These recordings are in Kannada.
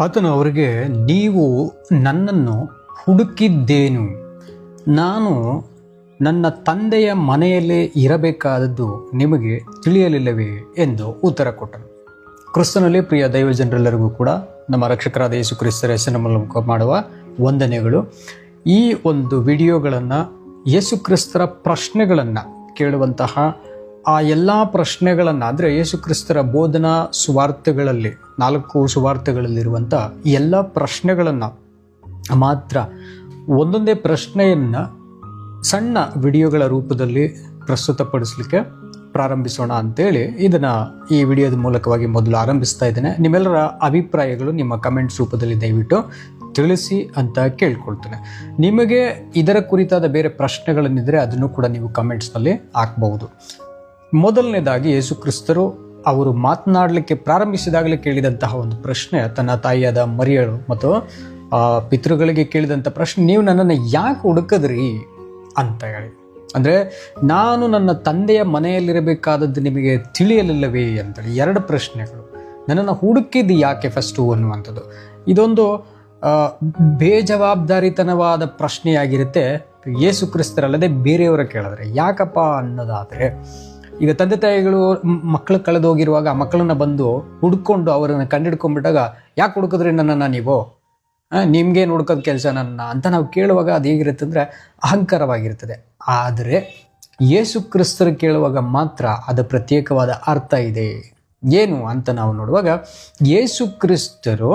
ಆತನು ಅವರಿಗೆ, ನೀವು ನನ್ನನ್ನು ಹುಡುಕಿದ್ದೇನು? ನಾನು ನನ್ನ ತಂದೆಯ ಮನೆಯಲ್ಲೇ ಇರಬೇಕಾದದ್ದು ನಿಮಗೆ ತಿಳಿಯಲಿಲ್ಲವೇ? ಎಂದು ಉತ್ತರ ಕೊಟ್ಟನು. ಕ್ರಿಸ್ತನಲ್ಲಿ ಪ್ರಿಯ ದೈವ ಜನರೆಲ್ಲರಿಗೂ ಕೂಡ ನಮ್ಮ ರಕ್ಷಕರಾದ ಯೇಸು ಕ್ರಿಸ್ತರ ಹೆಸರಿನ ಮೂಲಕ ಮಾಡುವ ವಂದನೆಗಳು. ಈ ಒಂದು ವಿಡಿಯೋಗಳನ್ನು ಯೇಸು ಕ್ರಿಸ್ತರ ಪ್ರಶ್ನೆಗಳನ್ನು ಕೇಳುವಂತಹ ಆ ಎಲ್ಲ ಪ್ರಶ್ನೆಗಳನ್ನು ಅಂದರೆ ಯೇಸು ಕ್ರಿಸ್ತರ ಬೋಧನಾ ಸುವಾರ್ತೆಗಳಲ್ಲಿ ನಾಲ್ಕು ಸುವಾರ್ತೆಗಳಲ್ಲಿರುವಂಥ ಎಲ್ಲ ಪ್ರಶ್ನೆಗಳನ್ನು ಮಾತ್ರ ಒಂದೊಂದೇ ಪ್ರಶ್ನೆಯನ್ನು ಸಣ್ಣ ವಿಡಿಯೋಗಳ ರೂಪದಲ್ಲಿ ಪ್ರಸ್ತುತಪಡಿಸಲಿಕ್ಕೆ ಪ್ರಾರಂಭಿಸೋಣ ಅಂತೇಳಿ ಇದನ್ನು ಈ ವಿಡಿಯೋದ ಮೂಲಕವಾಗಿ ಮೊದಲು ಆರಂಭಿಸ್ತಾ ಇದ್ದೇನೆ. ನಿಮ್ಮೆಲ್ಲರ ಅಭಿಪ್ರಾಯಗಳು ನಿಮ್ಮ ಕಮೆಂಟ್ಸ್ ರೂಪದಲ್ಲಿ ದಯವಿಟ್ಟು ತಿಳಿಸಿ ಅಂತ ಕೇಳ್ಕೊಳ್ತೇನೆ. ನಿಮಗೆ ಇದರ ಕುರಿತಾದ ಬೇರೆ ಪ್ರಶ್ನೆಗಳನ್ನಿದ್ದರೆ ಅದನ್ನು ಕೂಡ ನೀವು ಕಮೆಂಟ್ಸ್ನಲ್ಲಿ ಹಾಕ್ಬಹುದು. ಮೊದಲನೇದಾಗಿ ಯೇಸು ಕ್ರಿಸ್ತರು ಅವರು ಮಾತನಾಡಲಿಕ್ಕೆ ಪ್ರಾರಂಭಿಸಿದಾಗಲೇ ಕೇಳಿದಂತಹ ಒಂದು ಪ್ರಶ್ನೆ, ತನ್ನ ತಾಯಿಯಾದ ಮರಿಯಳು ಮತ್ತು ಪಿತೃಗಳಿಗೆ ಕೇಳಿದಂಥ ಪ್ರಶ್ನೆ, ನೀವು ನನ್ನನ್ನು ಯಾಕೆ ಹುಡುಕದ್ರಿ ಅಂತ ಹೇಳಿ ಅಂದರೆ, ನಾನು ನನ್ನ ತಂದೆಯ ಮನೆಯಲ್ಲಿರಬೇಕಾದದ್ದು ನಿಮಗೆ ತಿಳಿಯಲಿಲ್ಲವೇ ಅಂತೇಳಿ ಎರಡು ಪ್ರಶ್ನೆಗಳು. ನನ್ನನ್ನು ಹುಡುಕಿದ್ದು ಯಾಕೆ ಫಸ್ಟು ಅನ್ನುವಂಥದ್ದು. ಇದೊಂದು ಬೇಜವಾಬ್ದಾರಿತನವಾದ ಪ್ರಶ್ನೆಯಾಗಿರುತ್ತೆ. ಯೇಸು ಕ್ರಿಸ್ತರಲ್ಲದೆ ಬೇರೆಯವರ ಕೇಳಿದ್ರೆ, ಯಾಕಪ್ಪ ಅನ್ನೋದಾದರೆ ಈಗ ತಂದೆ ತಾಯಿಗಳು ಮಕ್ಕಳು ಕಳೆದೋಗಿರುವಾಗ ಮಕ್ಕಳನ್ನ ಬಂದು ಹುಡ್ಕೊಂಡು ಅವರನ್ನು ಕಂಡಿಡ್ಕೊಂಡ್ಬಿಟ್ಟಾಗ ಯಾಕೆ ಹುಡುಕಿದ್ರಿ ನನ್ನನ್ನು ನೀವು? ನಿಮಗೇನು ಹುಡ್ಕೋದು ಕೆಲಸ ನನ್ನ ಅಂತ ನಾವು ಕೇಳುವಾಗ ಅದು ಹೇಗಿರುತ್ತೆ ಅಂದರೆ ಅಹಂಕಾರವಾಗಿರ್ತದೆ. ಆದರೆ ಯೇಸು ಕ್ರಿಸ್ತರು ಕೇಳುವಾಗ ಮಾತ್ರ ಅದು ಪ್ರತ್ಯೇಕವಾದ ಅರ್ಥ ಇದೆ. ಏನು ಅಂತ ನಾವು ನೋಡುವಾಗ ಯೇಸು ಕ್ರಿಸ್ತರು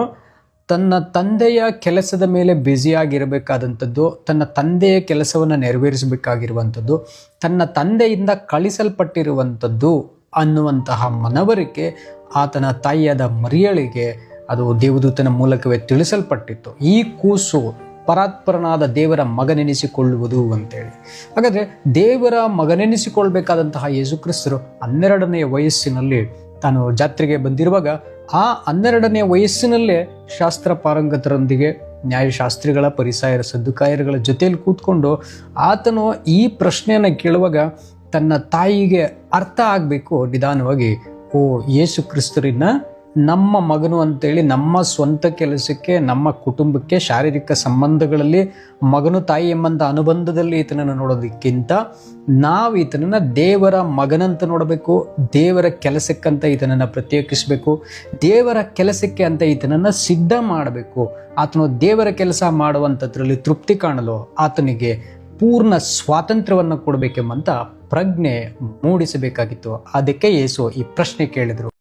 ತನ್ನ ತಂದೆಯ ಕೆಲಸದ ಮೇಲೆ ಬ್ಯುಸಿಯಾಗಿರಬೇಕಾದಂಥದ್ದು, ತನ್ನ ತಂದೆಯ ಕೆಲಸವನ್ನು ನೆರವೇರಿಸಬೇಕಾಗಿರುವಂಥದ್ದು, ತನ್ನ ತಂದೆಯಿಂದ ಕಳಿಸಲ್ಪಟ್ಟಿರುವಂಥದ್ದು ಅನ್ನುವಂತಹ ಮನವರಿಕೆ ಆತನ ತಾಯಿಯಾದ ಮರಿಯಳಿಗೆ ಅದು ದೇವದೂತನ ಮೂಲಕವೇ ತಿಳಿಸಲ್ಪಟ್ಟಿತ್ತು. ಈ ಕೂಸು ಪರಾತ್ಪರನಾದ ದೇವರ ಮಗನೆನಿಸಿಕೊಳ್ಳುವುದು ಅಂತೇಳಿ. ಹಾಗಾದರೆ ದೇವರ ಮಗನೆನಿಸಿಕೊಳ್ಬೇಕಾದಂತಹ ಯೇಸುಕ್ರಿಸ್ತರು ಹನ್ನೆರಡನೆಯ ವಯಸ್ಸಿನಲ್ಲಿ ತಾನು ಜಾತ್ರೆಗೆ ಬಂದಿರುವಾಗ ಆ ಹನ್ನೆರಡನೇ ವಯಸ್ಸಿನಲ್ಲೇ ಶಾಸ್ತ್ರ ಪಾರಂಗತರೊಂದಿಗೆ ನ್ಯಾಯಶಾಸ್ತ್ರಿಗಳ ಪರಿಸಾಯರ ಸದ್ದುಕಾಯರುಗಳ ಜೊತೆಯಲ್ಲಿ ಕೂತ್ಕೊಂಡು ಆತನು ಈ ಪ್ರಶ್ನೆಯನ್ನು ಕೇಳುವಾಗ ತನ್ನ ತಾಯಿಗೆ ಅರ್ಥ ಆಗಬೇಕು, ನಿಧಾನವಾಗಿ, ಓ, ಯೇಸು ಕ್ರಿಸ್ತರಿನ ನಮ್ಮ ಮಗನು ಅಂತೇಳಿ ನಮ್ಮ ಸ್ವಂತ ಕೆಲಸಕ್ಕೆ, ನಮ್ಮ ಕುಟುಂಬಕ್ಕೆ, ಶಾರೀರಿಕ ಸಂಬಂಧಗಳಲ್ಲಿ ಮಗನು ತಾಯಿ ಎಂಬಂಥ ಅನುಬಂಧದಲ್ಲಿ ಈತನನ್ನು ನೋಡೋದಕ್ಕಿಂತ ನಾವು ಈತನನ್ನು ದೇವರ ಮಗನಂತ ನೋಡಬೇಕು, ದೇವರ ಕೆಲಸಕ್ಕಂತ ಈತನನ್ನು ಪ್ರತ್ಯೇಕಿಸಬೇಕು, ದೇವರ ಕೆಲಸಕ್ಕೆ ಅಂತ ಈತನನ್ನು ಸಿದ್ಧ ಮಾಡಬೇಕು. ಆತನು ದೇವರ ಕೆಲಸ ಮಾಡುವಂಥದ್ರಲ್ಲಿ ತೃಪ್ತಿ ಕಾಣಲು ಆತನಿಗೆ ಪೂರ್ಣ ಸ್ವಾತಂತ್ರ್ಯವನ್ನು ಕೊಡಬೇಕೆಂಬಂತ ಪ್ರಜ್ಞೆ ಮೂಡಿಸಬೇಕಾಗಿತ್ತು. ಅದಕ್ಕೆ ಯೇಸು ಈ ಪ್ರಶ್ನೆ ಕೇಳಿದರು.